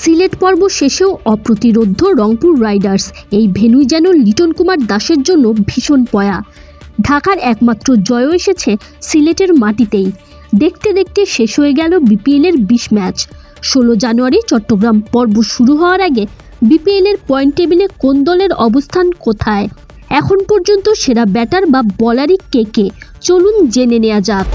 সিলেট পর্ব শেষেও অপ্রতিরোধ্য রংপুর রাইডার্স। এই ভেন্যুই যেন লিটন কুমার দাসের জন্য ভীষণ পয়া। ঢাকার একমাত্র জয় এসেছে সিলেটের মাটিতেই। দেখতে দেখতে শেষ হয়ে গেল বিপিএলের বিশ ম্যাচ। ষোলো জানুয়ারি চট্টগ্রাম পর্ব শুরু হওয়ার আগে বিপিএলের পয়েন্ট টেবিলে কোন দলের অবস্থান কোথায়? এখন পর্যন্ত সেরা ব্যাটার বা বলারই কে কে? চলুন জেনে নেওয়া যাক।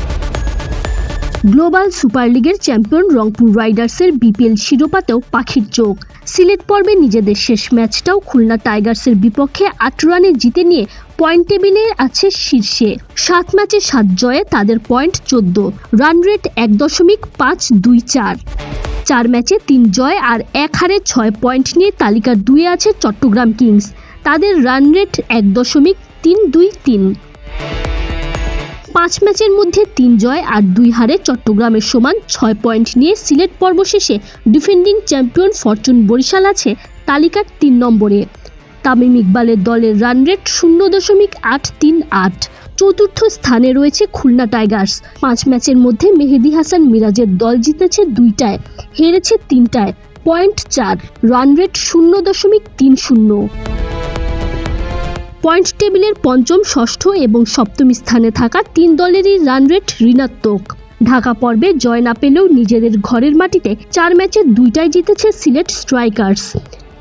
গ্লোবাল সুপার লিগের চ্যাম্পিয়ন রংপুর রাইডার্সের বিপিএল শিরোপাতেও পাখির চোখ। সিলেট পর্বে নিজেদের শেষ ম্যাচটাও খুলনা টাইগার্সের বিপক্ষে আট রানে জিতে নিয়ে পয়েন্ট টেবিলে আছে শীর্ষে। সাত ম্যাচে সাত জয়ে তাদের পয়েন্ট চোদ্দ। রান রেট এক দশমিক পাঁচ দুই চার। চার ম্যাচে তিন জয় আর এক হারে ছয় পয়েন্ট নিয়ে তালিকার দুয়ে আছে চট্টগ্রাম কিংস। তাদের রান রেট এক দশমিক তিন দুই তিন। পাঁচ ম্যাচের মধ্যে তিন জয় আর দুই হারে চট্টগ্রামের সমান ছয় পয়েন্ট নিয়ে সিলেট পর্ব শেষে ডিফেন্ডিং চ্যাম্পিয়ন ফরচুন বরিশাল আছে তালিকার তিন নম্বরে। তামিম ইকবালের দলের রান রেট শূন্য দশমিক আট তিন আট। চতুর্থ স্থানে রয়েছে খুলনা টাইগার্স। পাঁচ ম্যাচের মধ্যে মেহেদি হাসান মিরাজের দল জিতেছে দুইটায়, হেরেছে তিনটায়, পয়েন্ট চার। রান রেট শূন্য দশমিক তিন শূন্য। পয়েন্ট টেবিলের পঞ্চম, ষষ্ঠ এবং সপ্তম স্থানে থাকা তিন দলেরই রান রেট ঋণাত্মক। ঢাকা পর্বে জয় না পেলেও নিজেদের ঘরের মাটিতে চার ম্যাচে দুইটাই জিতেছে সিলেট স্ট্রাইকার্স।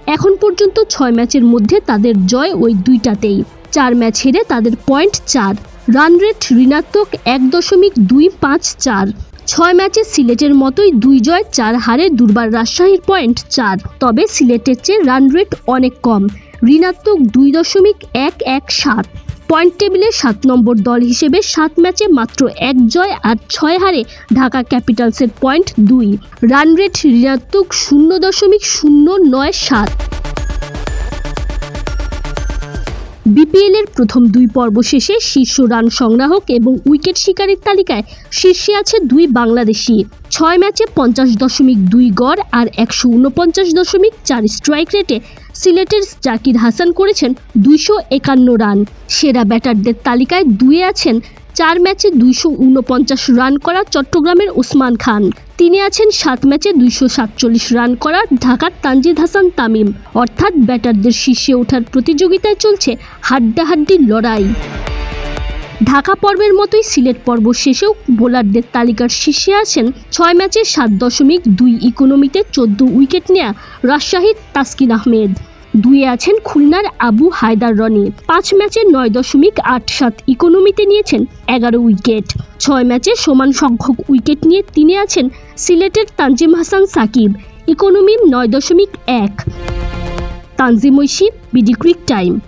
এখন পর্যন্ত ছয় ম্যাচের মধ্যে তাদের জয় ওই দুইটাতেই। চার ম্যাচ হেরে তাদের পয়েন্ট চার, রান রেট ঋণাত্মক এক দশমিক দুই পাঁচ চার। ছয় ম্যাচে সিলেটের মতোই দুই জয়, চার হারে দুর্বার রাজশাহীর পয়েন্ট চার, তবে সিলেটের চেয়ে রান রেট অনেক কম। ঋণাত্মক দুই দশমিক এক এক সাত। পয়েন্ট টেবিলে সাত নম্বর দল হিসেবে সাত ম্যাচে মাত্র এক জয় আর ছয় হারে ঢাকা ক্যাপিটালসের পয়েন্ট দুই। রান রেট ঋণাত্মক শূন্য দশমিক শূন্য নয় সাত। বিপিএলের প্রথম দুই পর্ব শেষে শীর্ষ রান সংগ্রাহক এবং উইকেট শিকারের তালিকায় শীর্ষে আছে দুই বাংলাদেশি। ছয় ম্যাচে পঞ্চাশ দশমিক দুই গড় আর একশো উনপঞ্চাশ দশমিক চার স্ট্রাইক রেটে সিলেটের জাকির হাসান করেছেন দুইশো একান্ন রান। সেরা ব্যাটারদের তালিকায় দুয়ে আছেন চার ম্যাচে দুইশো উনপঞ্চাশ রান করা চট্টগ্রামের ওসমান খান। তিনি আছেন সাত ম্যাচে দুইশো সাতচল্লিশ রান করা ঢাকার তানজিদ হাসান তামিম। অর্থাৎ ব্যাটারদের শীর্ষে ওঠার প্রতিযোগিতায় চলছে হাড্ডাহাড্ডির লড়াই। ঢাকা পর্বের মতোই সিলেট পর্ব শেষেও বোলারদের তালিকার শীর্ষে আছেন ছয় ম্যাচে সাত দশমিক দুই ইকোনমিতে চোদ্দ উইকেট নেয়া রাজশাহীর তাসকিন আহমেদ। দুয়ে আছেন খুলনার আবু হায়দার রনি। পাঁচ ম্যাচে নয় দশমিক আট সাত ইকোনমিতে নিয়েছেন এগারো উইকেট। ছয় ম্যাচে সমান সংখ্যক উইকেট নিয়ে তিনি আছেন সিলেটের তানজিম হাসান সাকিব। ইকোনমি নয় দশমিক এক। Tanzim Oishi, BD cric time.